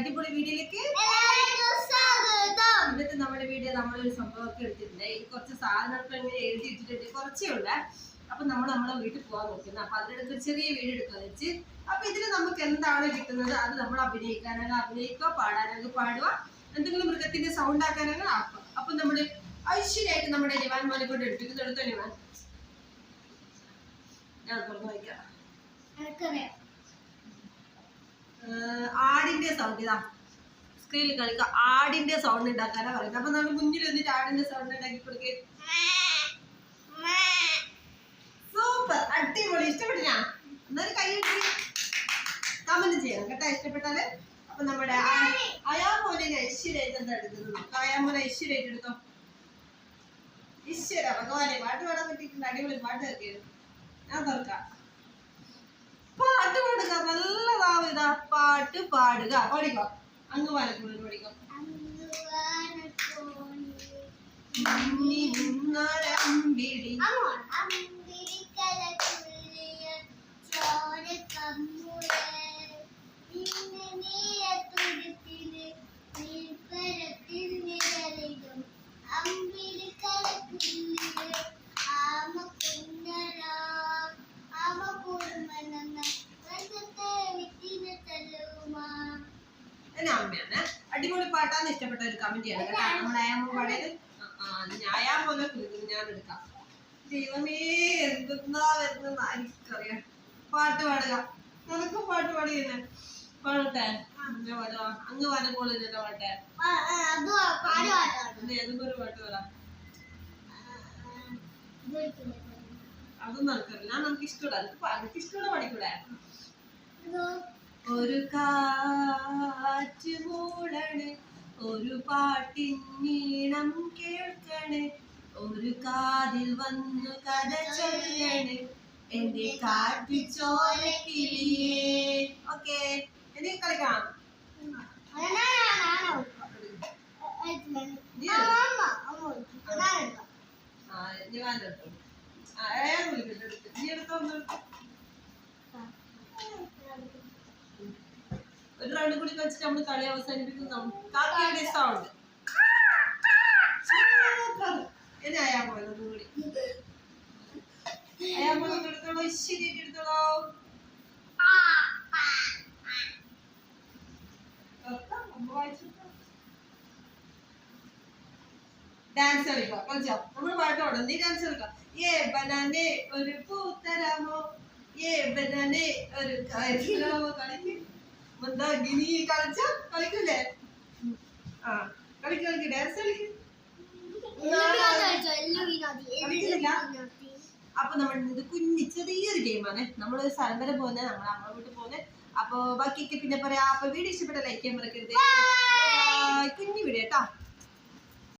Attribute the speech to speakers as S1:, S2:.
S1: അടിപൊളി വീഡിയോയിലേക്ക് ഇന്നത്തെ നമ്മുടെ വീഡിയോ നമ്മളൊരു സംഭവമൊക്കെ എടുത്തിട്ടുണ്ട്. ഈ കുറച്ച് സാധനങ്ങൾ ഇങ്ങനെ എഴുതി ഇട്ടിട്ടുണ്ട് കുറച്ചേ ഉണ്ട് അപ്പൊ നമ്മൾ നമ്മളെ വീട്ടിൽ പോകാൻ നോക്കുന്നത് അപ്പൊ അതിനെടുത്ത് ചെറിയ വീഡിയോ എടുക്കാന്ന് വെച്ച്. അപ്പൊ ഇതിൽ നമുക്ക് എന്താണ് കിട്ടുന്നത്? അത് നമ്മൾ അഭിനയിക്കാനാണ് അഭിനയിക്കുക പാടാനാണ് പാടുക എന്തെങ്കിലും മൃഗത്തിന്റെ സൗണ്ട് ആക്കാനാണ് ആക്കുക. അപ്പൊ നമ്മുടെ ഐശ്വര്യമായിട്ട് നമ്മുടെ നിവാൻ മോനെ കൊണ്ട് എടുപ്പിക്കുന്നത് എടുത്തോ നിവാൻ ഞാൻ തുറന്നു വയ്ക്കാം.
S2: എനിക്കറിയാം.
S1: ആടിന്റെ സൗണ്ട് ഇതാ. സ്ക്രീനിൽ കളിക്കുക ആടിന്റെ സൗണ്ട് ഉണ്ടാക്കാനാ പറയുന്നത് അപ്പൊ നമ്മൾ മുന്നിൽ വന്നിട്ട് ആടിന്റെ സൗണ്ട് ഉണ്ടാക്കി കൊടുക്കേ. സൂപ്പർ അടിപൊളി. ഇഷ്ടപ്പെട്ടിനാ എന്നൊരു കൈ കമന്റ് ചെയ്യണം കേട്ടോ. ഇഷ്ടപ്പെട്ടാൽ അപ്പൊ നമ്മുടെ അയാമോനെ ഐശ്വര്യായിട്ട് എന്താ എടുക്കുന്നത്? അയാമോനെ ഐശ്വര്യായിട്ട് എടുത്തോ? ഈശ്വര ഭഗവാനെ പാട്ട് പാടാൻ പറ്റിയിട്ടുണ്ട്. അടിപൊളി പാട്ട് കേൾക്കിയത് ഞാൻ തുറക്കാം പാട്ട് പാടുക നല്ലതാവും ഇതാ പാട്ട് പാടുക. പാടിക്കോ അങ്ങ് പാലക്കുള്ളിൽ പാടിക്കോ മഞ്ഞി നിന്നൊരമ്പിടി എന്നെ അമ്മയാണ് അടിപൊളി പാട്ടാന്ന് ഇഷ്ടപ്പെട്ട ഒരു കമന്റ് ചെയ്യണം കേട്ടോ നമ്മുടെ അയാമ്മ പാടിയത് ആ, ആ ഞാൻ ഞാൻ എടുക്കാം ദൈവമേ എന്തെന്നാ വരുന്ന എനിക്കറിയാം പാട്ട് പാടുക നിനക്കും പാട്ട് പാടിയെന്നെ പാടട്ടെ അങ്ങനെ പാടുക അങ്ങ് വനപ്പോൾ പോലെ പാട്ടെ ഏതെങ്കിലും പാട്ട് പറ അതൊന്നും എനിക്കറിയില്ല ഞാൻ നമുക്ക് ഇഷ്ടമില്ല എനിക്ക് ഇഷ്ടമുള്ള പാടിക്കൂടെ ഒരു കാറ്റ് മൂളണേ ഒരു പാട്ടിന്നീണം കേൾക്കണേ ഒരു കാതിൽ വന്നു കഥ ചൊല്ലണേ എന്റെ കാട്ടിച്ചോര കിളിയേ. ഓക്കെ എനിക്ക് കളിക്കാം ഞാൻ എടുത്തു ആ ഏറെ വിളിക്കട്ടെ എടുത്ത് നീ എടുത്തോ ഒന്ന് എടുത്തോ. ഒരു റൗണ്ട് കൂടി കളിച്ചിട്ട് നമ്മൾ കളി അവസാനിപ്പിക്കുന്നു കാക്കയുടെ സൗണ്ട് ഇനി അയാൾ പോയത് കൂടി. അയാൾ പോയത് എടുത്തോളൂ. ശരിയായിട്ട് എടുത്തോളൂ. ഡാൻസ് കളിക്കുക കളിച്ചോ? നമ്മൾ പാട്ട് പാടും. നീ ഡാൻസ് കളിക്കാം? ഏ ബനാനെ ഒരു പൂത്തരാമോ? ഏ ബനാനെ ഒരു കാര്യമോ കളിക്കും. മന്ദാഗിനി കളിച്ചോ? കളിക്കൂലേ? ഉം. ആ കളിക്ക് കളിക്ക്. ഡാൻസ് കളിക്ക്. അപ്പൊ നമ്മൾ ഇത് കുഞ്ഞി ചെറിയൊരു ഗെയിമാണ്. നമ്മൾ സ്ഥലം വരെ പോകുന്നത് നമ്മൾ അമ്മ വീട്ടിൽ പോകുന്നത് അപ്പൊ ബാക്കിയൊക്കെ പിന്നെ പറയാം. അപ്പൊ വീഡിയോ ഇഷ്ടപ്പെട്ട ലൈക്ക് ചെയ്യാൻ മറക്കരുത്. കുഞ്ഞി കുഞ്ഞു വീഡിയോ കേട്ടോ.